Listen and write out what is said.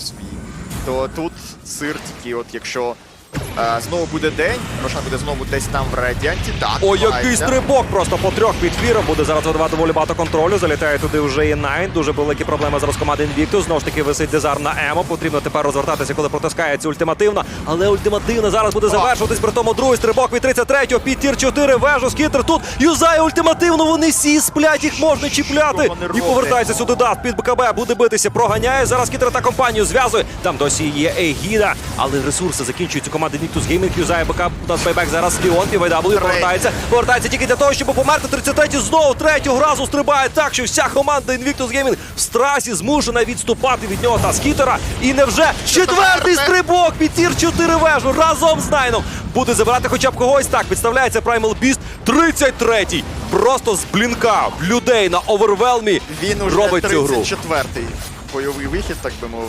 свій, то тут сир тільки, от якщо е, знову буде день, Рошан буде знову десь там в радіанті. Так, О, який стрибок просто по трьох під фіром. Буде зараз видавати доволі багато контролю. Залітає туди вже і Найн. Дуже великі проблеми зараз команди Invictus. Знову ж таки висить дизар на Емо. Потрібно тепер розвертатися, коли протискається ультимативна. Але ультимативна зараз буде завершуватись. При тому другий стрибок від 33-го під тір 4. Вежу скітер тут юзає ультимативну. Вони всі сплять, їх можна чіпляти. Вони І роблять? повертається сюди Даст під БКБ. Буде битися, проганяє. Зараз скітер та компанію зв'язує. Там досі є Егіда, але ресурси закінчуються. Команда Invictus Gaming юзає БК. У нас байбек зараз Ліон. PVW повертається. Повертається тільки для того, щоб померти. 33-й знову третього разу стрибає так, що вся команда Invictus Gaming в страсі змушена відступати від нього та скітера. І невже четвертий стрибок під тір 4 вежу разом з Найном буде забирати хоча б когось. Так підставляється Primal Beast. 33-й. Просто з блінка людей на овервелмі Він уже робить цю гру. 34-й бойовий вихід, так би мовити.